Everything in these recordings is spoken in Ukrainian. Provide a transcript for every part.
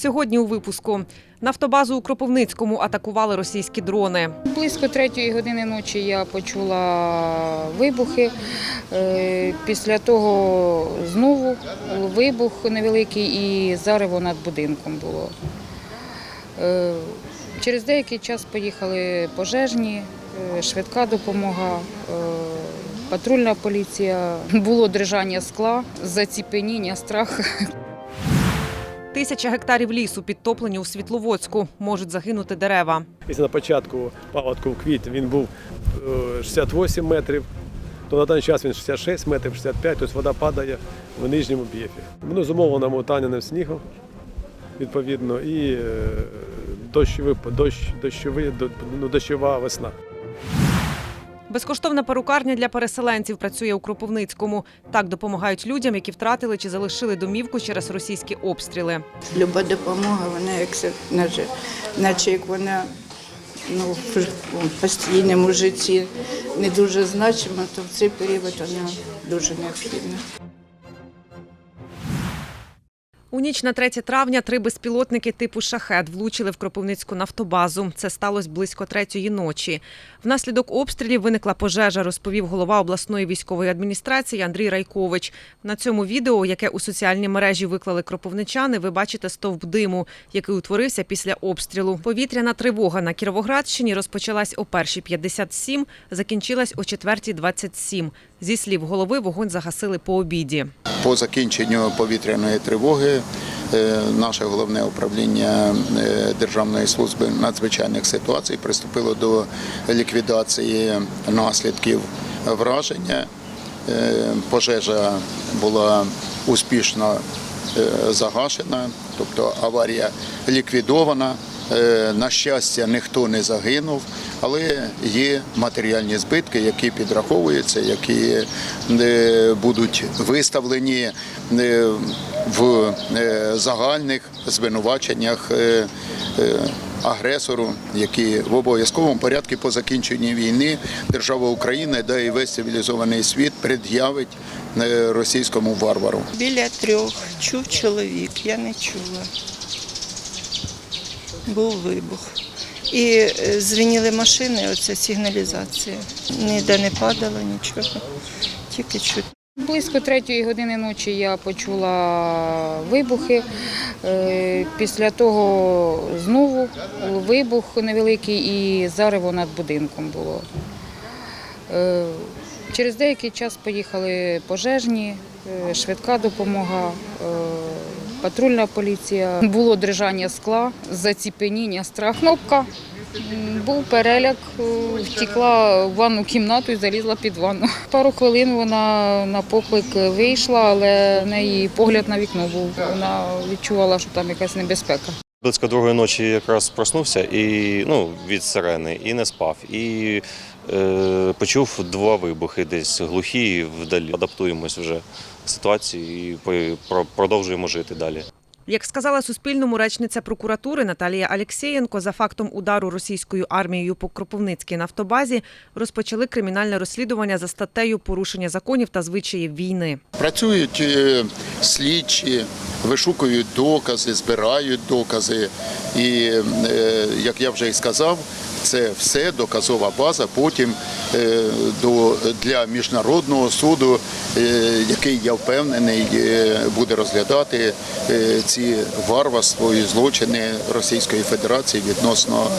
Сьогодні у випуску нафтобазу у Кропивницькому атакували російські дрони. Близько третьої години ночі я почула вибухи. Е, Після того знову вибух невеликий і зарево над будинком було. Е, Через деякий час поїхали пожежні, е, швидка допомога, патрульна поліція. Було дрижання скла, заціпеніння, страх. Тисяча гектарів лісу підтоплені у Світловодську. Можуть загинути дерева. Якщо на початку паводку в квітні він був е, 68 метрів, то на даний час він 66 метрів, 65, тобто вода падає в нижньому б'єфі. Воно зумовлено мотаняним снігом, відповідно, і е, дощовий, дощ, дощовий, ну, дощова весна. Безкоштовна перукарня для переселенців працює у Кропивницькому. Так допомагають людям, які втратили чи залишили домівку через російські обстріли. Люба допомога, вона як се- наче, наче як вона ну, в постійному житті не дуже значима, то в цей період вона дуже необхідна. У ніч на 3 травня три безпілотники типу шахет влучили в Кропивницьку нафтобазу. Це сталося близько третьої ночі. Внаслідок обстрілів виникла пожежа, розповів голова обласної військової адміністрації Андрій Райкович. На цьому відео, яке у соціальній мережі виклали кропивничани, ви бачите стовп диму, який утворився після обстрілу. Повітряна тривога на Кіровоградщині розпочалась о 1.57, закінчилась о 4.27. Зі слів голови, вогонь загасили по обіді. По закінченню повітряної тривоги е, наше головне управління е, Державної служби надзвичайних ситуацій приступило до ліквідації наслідків враження. Е, Пожежа була успішно загашена, тобто аварія ліквідована. Е, На щастя, ніхто не загинув, але є матеріальні збитки, які підраховуються, які е, будуть виставлені е, в загальних звинуваченнях агресору, які в обов'язковому порядку по закінченні війни держава Україна, да і весь цивілізований світ пред'явить російському варвару. Біля трьох чув чоловік, я не чула. Був вибух. І е, звеніли машини, оце сигналізація. Ніде не падало нічого, тільки чути. Близько третьої години ночі я почула вибухи. Е, Після того знову вибух невеликий і зарево над будинком було. Е, Через деякий час поїхали пожежні, швидка допомога, патрульна поліція. Було дрижання скла, заціпеніння, страх. Кнопка. Був переляк, е, втекла в ванну кімнату і залізла під ванну. Пару хвилин вона на поклик вийшла, але в неї погляд на вікно був. Вона відчувала, що там якась небезпека. Близько другої ночі якраз проснувся і ну від сирени, і не спав. І е, почув два вибухи десь глухі вдалі. Адаптуємось вже ситуації і по- про- продовжуємо жити далі. Як сказала Суспільному речниця прокуратури Наталія Алєксєєнко, за фактом удару російською армією по Кропивницькій нафтобазі розпочали кримінальне розслідування за статтею порушення законів та звичаїв війни. Працюють е, слідчі, вишукують докази, збирають докази. І, е, як я вже і сказав, це все доказова база потім е, до, для міжнародного суду, е, який я впевнений е, буде розглядати ці варварство і злочини Російської Федерації відносно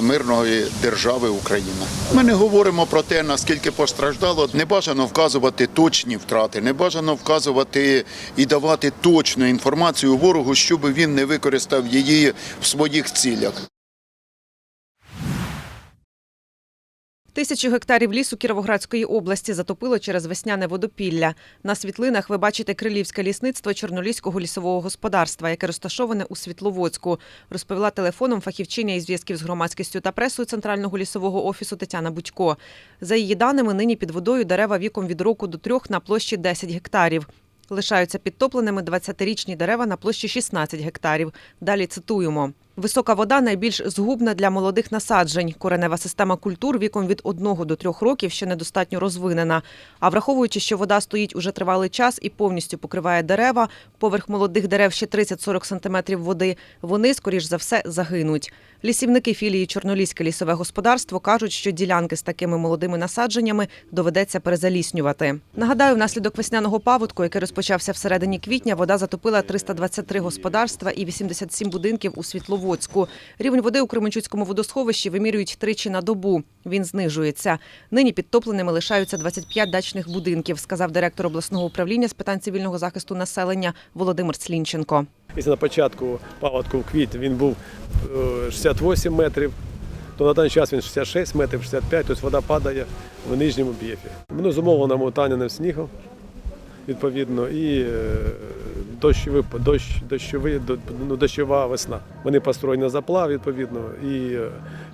мирної держави Україна. Ми не говоримо про те, наскільки постраждало. Не бажано вказувати точні втрати, не бажано вказувати і давати точну інформацію ворогу, щоб він не використав її в своїх цілях. Тисячу гектарів лісу Кіровоградської області затопило через весняне водопілля. На світлинах ви бачите крилівське лісництво Чорноліського лісового господарства, яке розташоване у Світловодську, розповіла телефоном фахівчиня із зв'язків з громадськістю та пресою Центрального лісового офісу Тетяна Будько. За її даними, нині під водою дерева віком від року до трьох на площі 10 гектарів. Лишаються підтопленими 20-річні дерева на площі 16 гектарів. Далі цитуємо. Висока вода найбільш згубна для молодих насаджень. Коренева система культур віком від 1 до 3 років ще недостатньо розвинена. А враховуючи, що вода стоїть уже тривалий час і повністю покриває дерева, поверх молодих дерев ще 30-40 сантиметрів води, вони, скоріш за все, загинуть. Лісівники філії Чорноліське лісове господарство кажуть, що ділянки з такими молодими насадженнями доведеться перезаліснювати. Нагадаю, внаслідок весняного паводку, який розпочався всередині квітня, вода затопила 323 господарства і 87 будинків у Світловодську. Рівень води у Кременчуцькому водосховищі вимірюють тричі на добу. Він знижується. Нині підтопленими лишаються 25 дачних будинків, сказав директор обласного управління з питань цивільного захисту населення Володимир Слінченко. Якщо на початку паводку в квіт він був е, 68 метрів, то на даний час він 66 метрів, 65, тобто вода падає в нижньому б'єфі. Воно зумовлено утаненим снігом, відповідно, і е, дощовий, дощ, дощовий, ну, дощова весна. Вони построєні на заплав, відповідно, і е,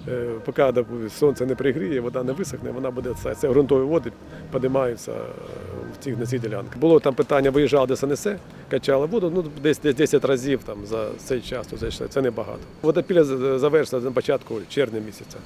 е, поки сонце не пригріє, вода не висохне, вона буде це. Це ґрунтові води підіймаються е, в цих на цих ділянках. Було там питання, виїжджав ДСНС, качали воду, ну десь десь 10 разів там за цей час, то це небагато. Водопіля завершилася на початку червня місяця.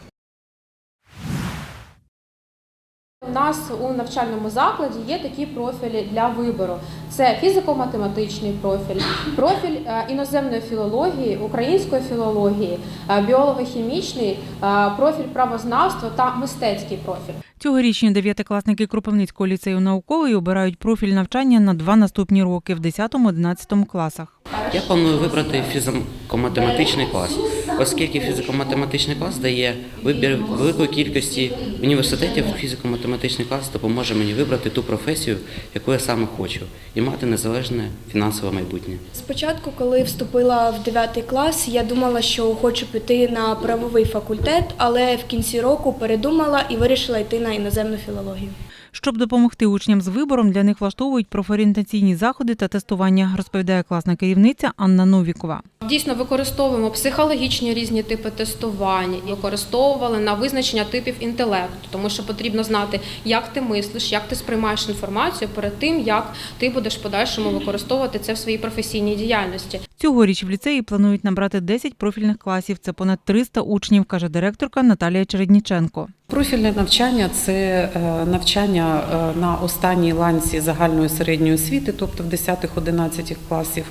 У нас у навчальному закладі є такі профілі для вибору: це фізико-математичний профіль, профіль е, іноземної філології, української філології, е, біолого-хімічний, е, профіль правознавства та мистецький профіль. Цьогорічні дев'ятикласники Кропивницького ліцею науковий обирають профіль навчання на два наступні роки в 10-11 класах. Я планую вибрати фізико-математичний клас, оскільки фізико-математичний клас дає вибір великої кількості університетів. Фізико-математичний клас допоможе мені вибрати ту професію, яку я саме хочу, і мати незалежне фінансове майбутнє. Спочатку, коли вступила в 9 клас, я думала, що хочу піти на правовий факультет, але в кінці року передумала і вирішила йти на іноземну філологію. Щоб допомогти учням з вибором, для них влаштовують профорієнтаційні заходи та тестування, розповідає класна керівниця Анна Новікова. Дійсно використовуємо психологічні різні типи тестувань, використовували на визначення типів інтелекту, тому що потрібно знати, як ти мислиш, як ти сприймаєш інформацію перед тим, як ти будеш в подальшому використовувати це в своїй професійній діяльності. Цьогоріч в ліцеї планують набрати 10 профільних класів. Це понад 300 учнів, каже директорка Наталія Чередніченко. Профільне навчання це е, навчання е, на останній ланці загальної середньої освіти, тобто в 10-11 класів,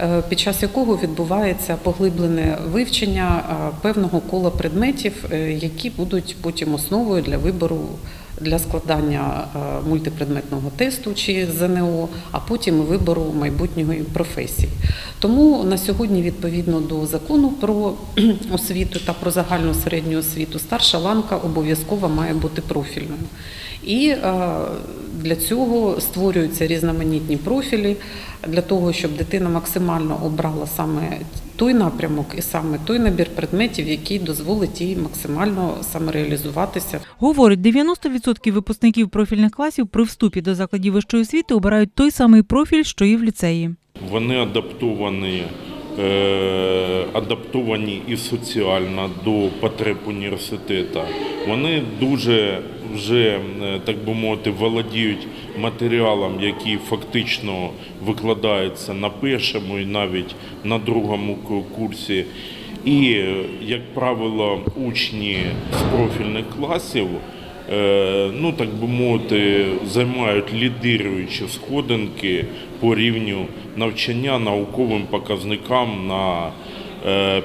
е, під час якого відбувається поглиблене вивчення певного кола предметів, е, які будуть потім основою для вибору. Для складання е, мультипредметного тесту чи ЗНО, а потім вибору майбутньої професії. Тому на сьогодні, відповідно до закону про освіту та про загальну середню освіту, старша ланка обов'язково має бути профільною. І е, для цього створюються різноманітні профілі для того, щоб дитина максимально обрала саме той напрямок і саме той набір предметів, який дозволить їй максимально самореалізуватися. Говорить, 90% випускників профільних класів при вступі до закладів вищої освіти обирають той самий профіль, що і в ліцеї. Вони адаптовані, адаптовані і соціально до потреб університету. Вони дуже вже, е, так би мовити, володіють матеріалом, який фактично викладається на першому і навіть на другому курсі. І, е, як правило, учні з профільних класів е, ну так би мовити, займають лідируючі сходинки по рівню навчання науковим показникам на е,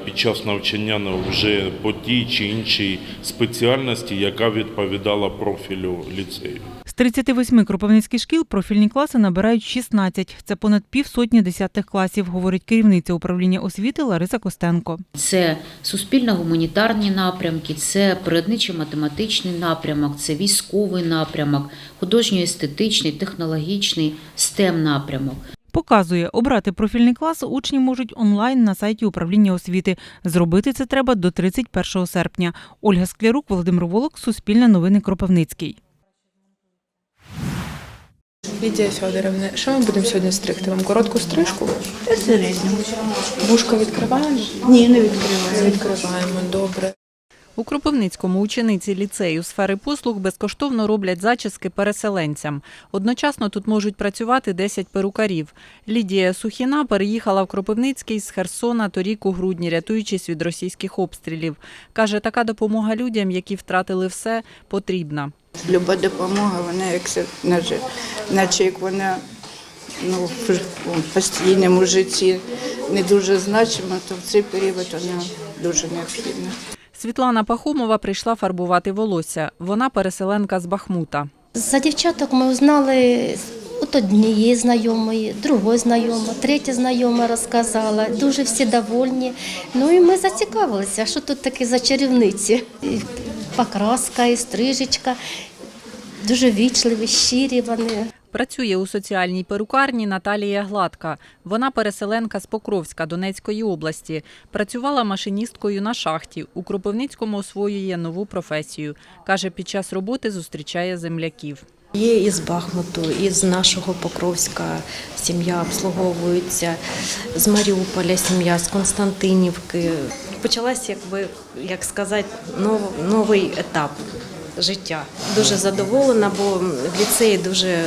під час навчання на вже по тій чи іншій спеціальності, яка відповідала профілю ліцею. З 38 кропивницьких шкіл профільні класи набирають 16. Це понад півсотні десятих класів, говорить керівниця управління освіти Лариса Костенко. Це суспільно-гуманітарні напрямки, це природничо-математичний напрямок, це військовий напрямок, художньо-естетичний, технологічний, STEM напрямок. Показує, обрати профільний клас учні можуть онлайн на сайті управління освіти. Зробити це треба до 31 серпня. Ольга Склярук, Володимир Волок, Суспільне новини Кропивницький. Лідія Федорівна, що ми будемо сьогодні стригти? Вам коротку стрижку? Середньо. Вушко відкриваємо? Ні, не відкриваю. Відкриваємо, добре. У Кропивницькому учениці ліцею сфери послуг безкоштовно роблять зачіски переселенцям. Одночасно тут можуть працювати 10 перукарів. Лідія Сухіна переїхала в Кропивницький з Херсона торік у грудні, рятуючись від російських обстрілів. Каже, така допомога людям, які втратили все, потрібна. Люба допомога, вона як наче, як вона ну, в постійному житті не дуже значима, то в цей період вона дуже необхідна. Світлана Пахомова прийшла фарбувати волосся. Вона переселенка з Бахмута. За дівчаток ми узнали от однієї знайомої, другої знайома, третя знайома розказала. Дуже всі довольні. Ну і ми зацікавилися, що тут таке за чарівниці. І покраска, і стрижечка. Дуже вічливі, щирі вони. Працює у соціальній перукарні Наталія Гладка. Вона переселенка з Покровська Донецької області. Працювала машиністкою на шахті. У Кропивницькому освоює нову професію. Каже, під час роботи зустрічає земляків. Є із Бахмуту, із нашого Покровська сім'я обслуговується, з Маріуполя сім'я, з Константинівки. Почалась, якби як сказати, нов, новий етап життя. Дуже задоволена, бо в ліцеї дуже е,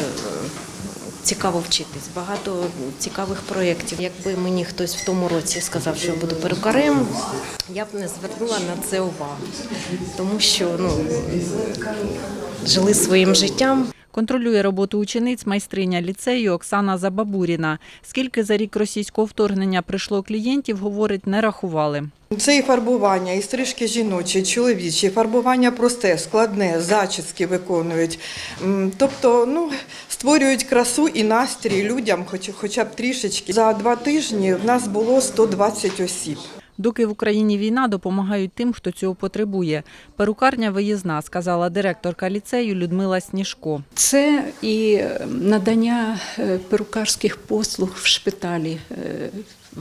цікаво вчитись. Багато цікавих проєктів. Якби мені хтось в тому році сказав, що я буду перукарем, я б не звернула на це увагу, тому що ну, жили своїм життям. Контролює роботу учениць майстриня ліцею Оксана Забабуріна. Скільки за рік російського вторгнення прийшло клієнтів, говорить, не рахували. Це і фарбування, і стрижки жіночі, чоловічі, фарбування просте, складне, зачіски виконують. Тобто, ну, створюють красу і настрій людям, хоч, хоча б трішечки. За два тижні в нас було 120 осіб. Доки в Україні війна, допомагають тим, хто цього потребує. Перукарня виїзна, сказала директорка ліцею Людмила Сніжко. Це і надання е, перукарських послуг в шпиталі е,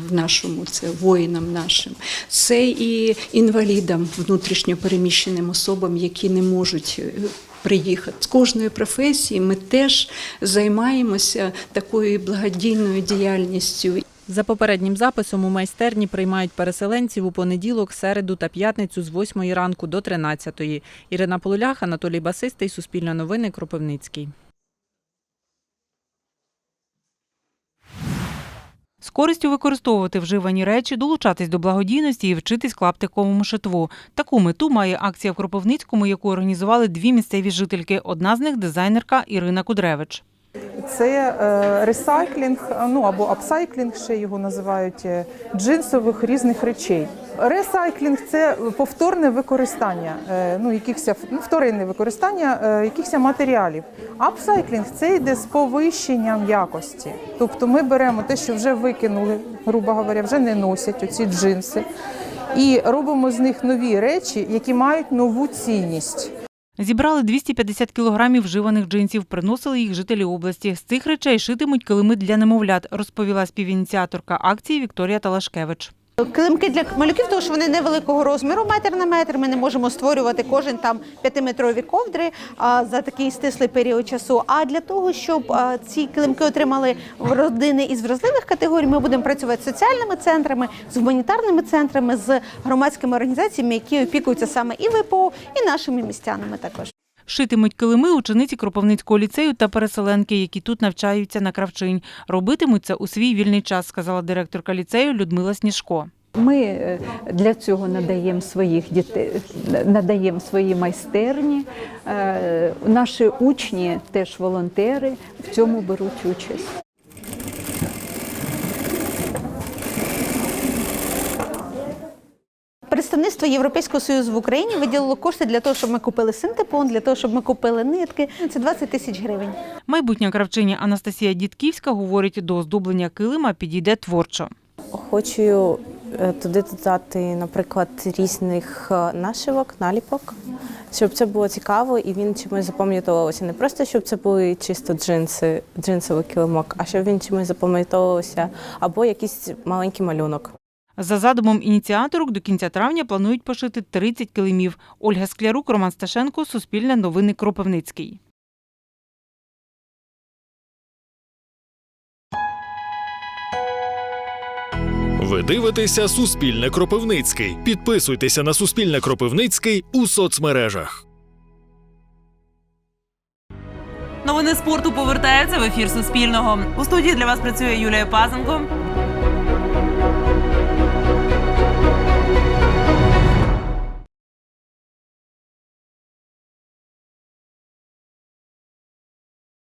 в нашому, це воїнам нашим. Це і інвалідам, внутрішньо переміщеним особам, які не можуть. е, Приїхати з кожної професії ми теж займаємося такою благодійною діяльністю. За попереднім записом у майстерні приймають переселенців у понеділок, середу та п'ятницю з 8 ранку до 13. Ірина Полулях, Анатолій Басистий, Суспільне новини, Кропивницький. З користю використовувати вживані речі, долучатись до благодійності і вчитись клаптиковому шитву. Таку мету має акція в Кропивницькому, яку організували дві місцеві жительки. Одна з них дизайнерка Ірина Кудревич. Це е, ресайклінг, ну або апсайклінг, ще його називають е, джинсових різних речей. Ресайклінг це повторне використання, е, ну якихось ну, вторинне використання е, якихось матеріалів. Апсайклінг це йде з повищенням якості. Тобто ми беремо те, що вже викинули, грубо говоря, вже не носять оці джинси, і робимо з них нові речі, які мають нову цінність. Зібрали 250 кілограмів вживаних джинсів, приносили їх жителі області. З цих речей шитимуть килими для немовлят, розповіла співініціаторка акції Вікторія Талашкевич. Килимки для малюків, тому що вони невеликого розміру, метр на метр. Ми не можемо створювати кожен там п'ятиметрові ковдри за такий стислий період часу. А для того, щоб ці килимки отримали родини із вразливих категорій, ми будемо працювати з соціальними центрами, з гуманітарними центрами, з громадськими організаціями, які опікуються саме і ВПО, і нашими містянами також. Шитимуть килими учениці Кропивницького ліцею та переселенки, які тут навчаються на кравчинь. Робитимуть це у свій вільний час, сказала директорка ліцею Людмила Сніжко. Ми е, для цього надаємо своїх дітей, надаємо свої майстерні. Е, Наші учні теж волонтери в цьому беруть участь. Представництво Європейського союзу в Україні виділило кошти для того, щоб ми купили синтепон, для того, щоб ми купили нитки. Це 20 тисяч гривень. Майбутня кравчиня Анастасія Дідківська говорить, до оздоблення килима підійде творчо. Хочу е, туди додати, наприклад, різних е, нашивок, наліпок, щоб це було цікаво і він чимось запам'ятовувався. Не просто щоб це були чисто джинси, джинсовий килимок, а щоб він чимось запам'ятовувався, або якийсь маленький малюнок. За задумом ініціаторок, до кінця травня планують пошити 30 килимів. Ольга Склярук, Роман Сташенко, Суспільне новини Кропивницький. Ви дивитеся Суспільне Кропивницький. Підписуйтеся на Суспільне Кропивницький у соцмережах. Новини спорту повертаються в ефір Суспільного. У студії для вас працює Юлія Пазенко.